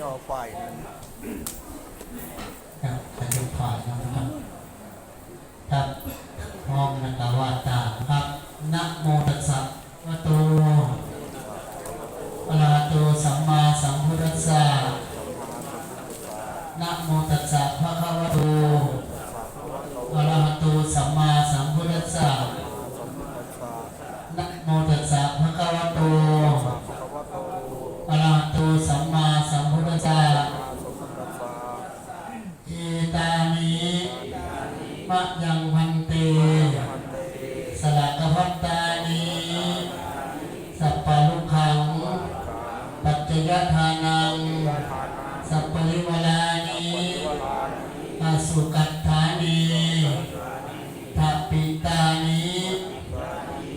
ย่อฝ่ายนั้นครับจะดูฝ่ายนะครับครับพร้อมนะครับว่าตาครับนะโมตัสสะวะโตอะระหะโตสัมมาสัมพุทธัสสะนะโมตัสสะภะคะวะโตอะระหะโตสัมมาสัมพุทธัสสะนะโมตัสสะภะคะวะโตอะระหะโตสัมมาสัมพุทธัสสะ เอตานิมะ ยังพันเต สลักกพัตตานิสัพพะลุขัง ปัจจยทานัง สัพปริวลานิอาสุกัตถานิทัปปิตานิ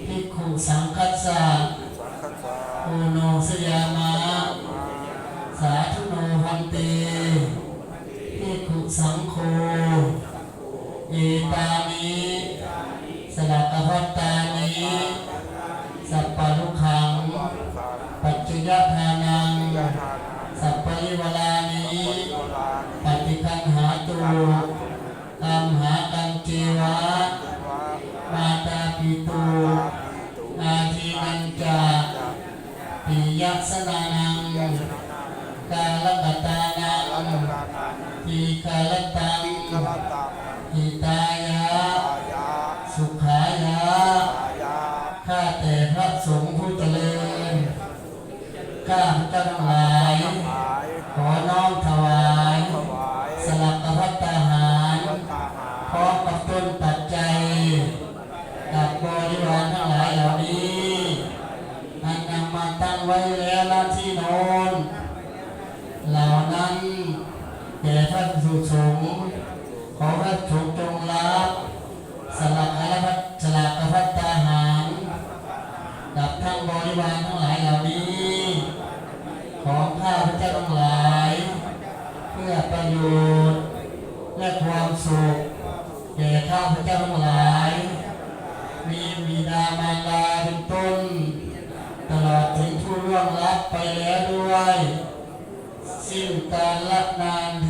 ภิกขุสังคัสสะโอโนสยามะ สาธุโนพันเตภิกขุสังโฆ เอตานิสลักกพัตตานิสัพพะลุขัง ปัจจยทานัง สัพพะริวลานิปฏิคันหาตุตัมหากังเจวะ มาตาปิตุอาทีนังจาปิยัสนานัง กาลกตานังทีกาลตัง หิตายะ สุขายะ ข้าแต่พระสงฆ์ผู้เจริญ ข้าพเจ้าทั้งหลาย ขอน้อมถวาย สลักกพัตตาหารพร้อมกับต้นปัจจัยกับบริวารทั้งหลายเหล่านี้อันนำมาตั้งไว้แล้วณที่โน้นเหล่านั้นแก่ท่านสุสงฆ์ ขอพรงฆ์จงรับสลักอรพัตสลักกพัตตาหารกับทั้งบริวารทั้งหลายเหล่านี้ ของข้าพระเจ้าทั้งหลาย เพื่อประโยชน์และความสุขแก่ข้าพระเจ้าทั้งหลาย มีบิดามารดาเป็นต้น ตลอดถึงผู้ร่วงรับไปแล้วด้วย สิ้นการละนานเ